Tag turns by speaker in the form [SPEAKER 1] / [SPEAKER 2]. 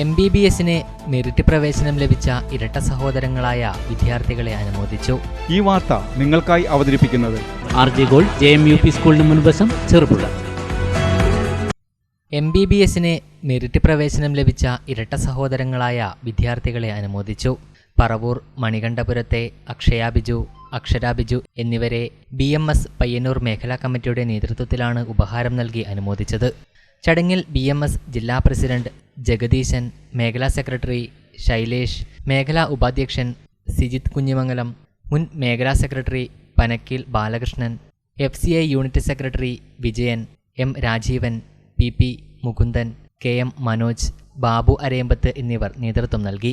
[SPEAKER 1] M B B എസിന് merit പ്രവേശനം ലഭിച്ച ഇരട്ട സഹോദരങ്ങളായ വിദ്യാർത്ഥികളെ അനുമോദിച്ചു.
[SPEAKER 2] ഈ വാർത്ത നിങ്ങൾക്കായി അവതരിപ്പിക്കുന്നത്
[SPEAKER 3] R G gold J M U P സ്കൂളിന് മുൻവശം ചെറുപുഴ.
[SPEAKER 1] എം ബി ബി എസിന് മെറിറ്റ് പ്രവേശനം ലഭിച്ച ഇരട്ട സഹോദരങ്ങളായ വിദ്യാർത്ഥികളെ അനുമോദിച്ചു. പറവൂർ മണികണ്ഠപുരത്തെ അക്ഷയ ബിജു അക്ഷര ബിജു എന്നിവരെ ബി എം എസ് പയ്യന്നൂർ മേഖലാ കമ്മിറ്റിയുടെ നേതൃത്വത്തിലാണ് ഉപഹാരം നൽകി അനുമോദിച്ചത്. ചടങ്ങിൽ ബി എം എസ് ജില്ലാ പ്രസിഡന്റ് ജഗദീശൻ മേഖലാ സെക്രട്ടറി ശൈലേഷ് മേഖലാ ഉപാധ്യക്ഷൻ സിജിത് കുഞ്ഞിമംഗലം മുൻ മേഖലാ secretary Panakkil Balakrishnan F C I unit secretary Vijayan M Rajeevan P P Mukundan K M Manoj Babu Arayambath എന്നിവർ നേതൃത്വം നൽകി.